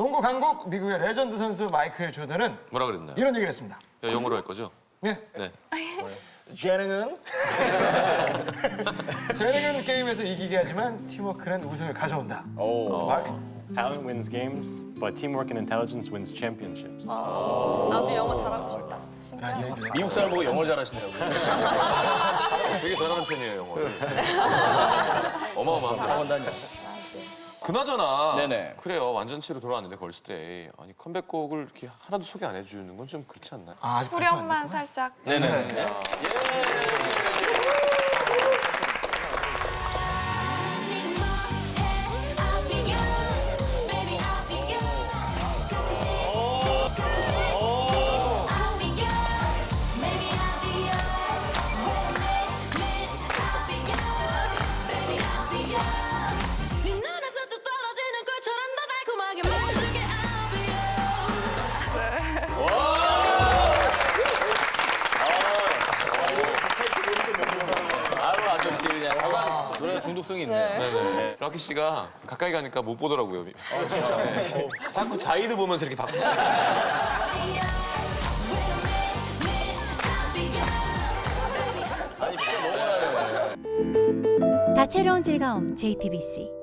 농구 강국 미국의 레전드 선수 마이클 조던은 뭐라 그랬나요? 이런 얘기를 했습니다. 야, 영어로 할 거죠? 네. 네. 재능은 재능은 게임에서 이기게 하지만 팀워크는 우승을 가져온다. 오. 마이클. Talent wins games, but teamwork and intelligence wins championships. 나도 영어 잘하고 싶다. 아, 이 얘기를. 미국 사람 보고 영어를 잘하시네요. 되게 잘하는 편이에요, 영어를. 어마어마합니다. 그나저나 네네. 그래요 완전체로 돌아왔는데 걸스데이 아니 컴백곡을 이렇게 하나도 소개 안 해주는 건 좀 그렇지 않나요? 아, 아직 발표 안 후렴만 살짝. 네네. 지금 아저씨 그냥 노래가 중독성이 있네. 네네. 락키 씨가 가까이 가니까 못 보더라고요. 아 진짜? 자꾸 자이드 보면서 이렇게 박수 치고. 진짜 먹어야 돼. 다채로운 즐거움 JTBC